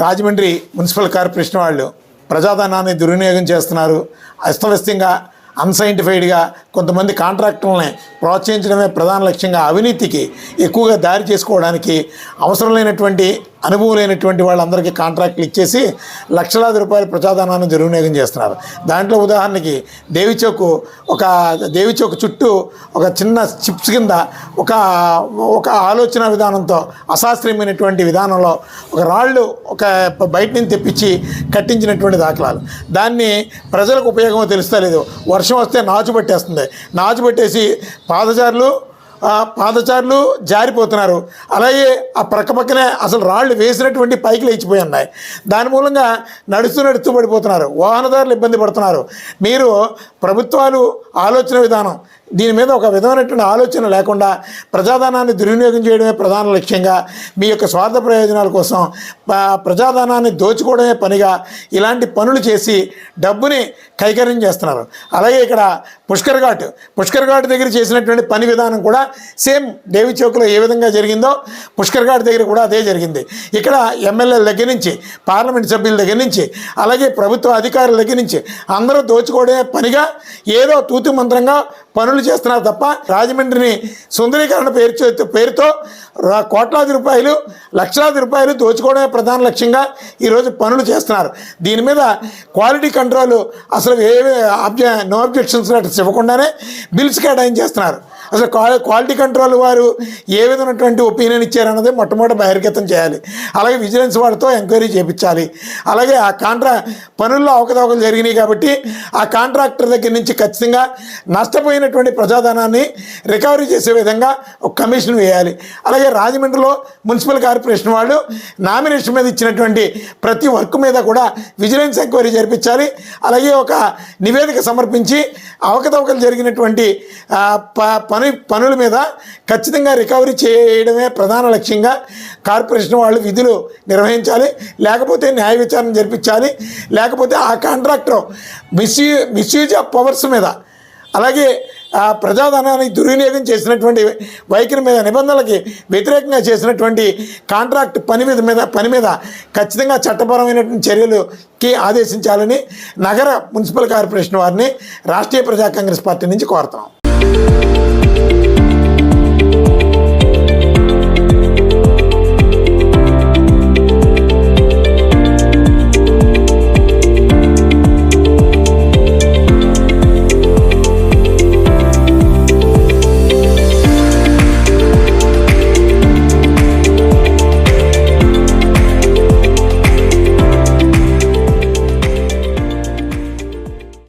Rajahmundry municipal corporation వాళ్ళు ప్రజాధనాన్ని దుర్వినియోగం చేస్తున్నారు. అస్తవ్యస్తంగా అన్సైంటిఫైడ్గా కొంతమంది కాంట్రాక్టర్లని ప్రోత్సహించడమే ప్రధాన లక్ష్యంగా అవినీతికి ఎక్కువగా దారి చేసుకోవడానికి అవసరం లేనటువంటి అనుభవం లేనటువంటి వాళ్ళందరికీ కాంట్రాక్ట్లు ఇచ్చేసి లక్షలాది రూపాయల ప్రజాధనాన్ని దుర్వినియోగం చేస్తున్నారు. దాంట్లో ఉదాహరణకి దేవిచౌక్ ఒక దేవిచౌక్ చుట్టూ ఒక చిన్న చిప్స్ కింద ఒక ఒక ఆలోచన విధానంతో అశాస్త్రీయమైనటువంటి విధానంలో ఒక రాళ్ళు ఒక బయట నుంచి తెప్పించి కట్టించినటువంటి దాఖలాలు. దాన్ని ప్రజలకు ఉపయోగమో తెలుస్తలేదు. వర్షం వస్తే నాచు పట్టేస్తుంది. నాచు పట్టేసి పాదచారులు ఆ పాదచారులు జారిపోతున్నారు. అలాగే ఆ ప్రక్క పక్కనే అసలు రాళ్ళు వేసినటువంటి పైకి లేచిపోయి ఉన్నాయి. దాని మూలంగా నడుస్తూ నడుస్తూ పడిపోతున్నారు. వాహనదారులు ఇబ్బంది పడుతున్నారు. మీరు ప్రభుత్వాలు ఆలోచన విధానం దీని మీద ఒక విధమైనటువంటి ఆలోచన లేకుండా ప్రజాధనాన్ని దుర్వినియోగం చేయడమే ప్రధాన లక్ష్యంగా మీ యొక్క స్వార్థ ప్రయోజనాల కోసం ప్రజాధనాన్ని దోచుకోవడమే పనిగా ఇలాంటి పనులు చేసి డబ్బుని కైకర్యం చేస్తున్నారు. అలాగే ఇక్కడ పుష్కర్ ఘాట్ పుష్కర్ ఘాట్ దగ్గర చేసినటువంటి పని విధానం కూడా సేమ్ దేవి చౌక్లో ఏ విధంగా జరిగిందో పుష్కర్ ఘాట్ దగ్గర కూడా అదే జరిగింది. ఇక్కడ ఎమ్మెల్యేల దగ్గర నుంచి పార్లమెంట్ సభ్యుల దగ్గర నుంచి అలాగే ప్రభుత్వ అధికారుల దగ్గర నుంచి అందరూ దోచుకోవడమే పనిగా ఏదో తూతు మంత్రంగా పనులు చేస్తున్నారు తప్ప రాజమండ్రిని సుందరీకరణ పేరు చే- పేరుతో కోట్లాది రూపాయలు లక్షలాది రూపాయలు దోచుకోవడమే ప్రధాన లక్ష్యంగా ఈరోజు పనులు చేస్తున్నారు. దీని మీద క్వాలిటీ కంట్రోల్ అసలు ఏ ఆబ్జె నో అబ్జెక్షన్స్ లెటర్స్ ఇవ్వకుండానే బిల్స్ కేటాయించేస్తున్నారు. అసలు క్వా- క్వాలిటీ కంట్రోల్ వారు ఏ విధమైనటువంటి ఒపీనియన్ ఇచ్చారన్నది మొట్టమొదటి బహిర్గతం చేయాలి. అలాగే విజిలెన్స్ వారితో ఎంక్వైరీ చేయించాలి అలాగే ఆ కాంట్రా పనుల్లో అవకతవకలు జరిగినాయి కాబట్టి ఆ కాంట్రాక్టర్ దగ్గర నుంచి ఖచ్చితంగా నష్టపోయినటువంటి ప్రజాధనాన్ని రికవరీ చేసే విధంగా ఒక కమిషన్ వేయాలి. అలాగే రాజమండ్రిలో మున్సిపల్ కార్పొరేషన్ వాళ్ళు నామినేషన్ మీద ఇచ్చినటువంటి ప్రతి వర్క్ మీద కూడా విజిలెన్స్ ఎంక్వైరీ జరిపించాలి. అలాగే ఒక నివేదిక సమర్పించి అవకతవకలు జరిగినటువంటి ప- పని పనుల మీద ఖచ్చితంగా రికవరీ చేయడమే ప్రధాన లక్ష్యంగా కార్పొరేషన్ వాళ్ళు విధులు నిర్వహించాలి. లేకపోతే న్యాయ విచారణ జరిపించాలి. లేకపోతే ఆ కాంట్రాక్టర్ మిస్యూ మిస్యూజ్ ఆఫ్ పవర్స్ మీద అలాగే ఆ ప్రజాధనాన్ని దుర్వినియోగం చేసినటువంటి వైఖరి మీద నిబంధనలకి వ్యతిరేకంగా చేసినటువంటి కాంట్రాక్ట్ పని మీద మీద పని మీద ఖచ్చితంగా చట్టపరమైనటువంటి చర్యలుకి ఆదేశించాలని నగర మున్సిపల్ కార్పొరేషన్ వారిని రాష్ట్రీయ ప్రజా కాంగ్రెస్ పార్టీ నుంచి కోరుతాం